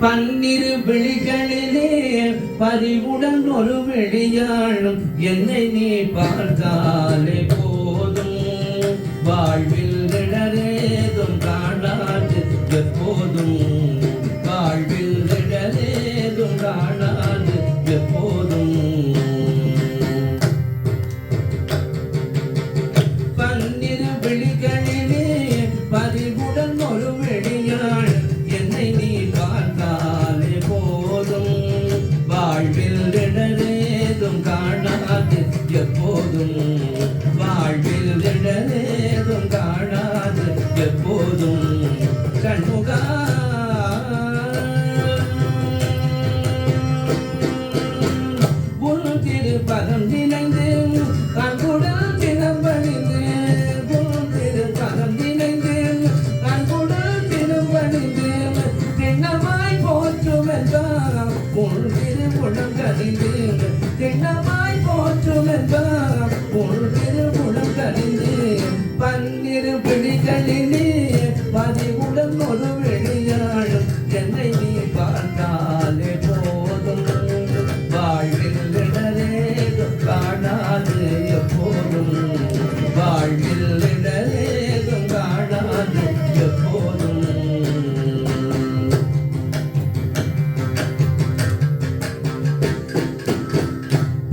பன்னிரு விழிகளிலே பதிவுடன் ஒரு விழியாளும் என்னை நீ பார்த்தாலே போதும். வாழ்வில் இடரேதும் காணாது எப்போதும். வாழ்வில் இடரேதும் காணாது எப்போதும். பன்னிரு விழிகளில் எப்போதும் வாழ்வில் இடரேதும் காணாது எப்போதும். கண்முகா. உன் திருப்பதம் நினைந்து கண்குடல் தினம்பணிந்து உன் திருப்பதம் நினைந்து கண்குடல் தினம்பணிந்து திண்ணமாய் போற்றுமென்றாம் உன் திருமுடம் கனிந்து.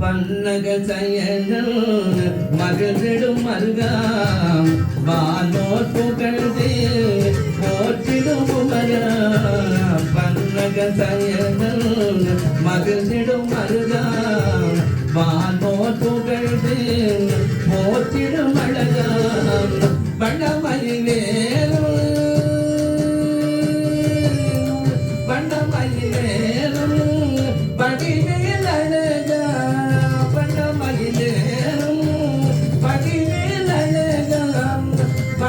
பன்னக செயல் மகிழ்ந்திடும் மருகாம். வானோர் புகழ்ந்து போற்றிடும் புகழாம் பன்னக செயல் மகிழ்ந்திடும் மருகாம். வானோர் புகழ்ந்து போற்றிடும் அழகாம் வண்ணம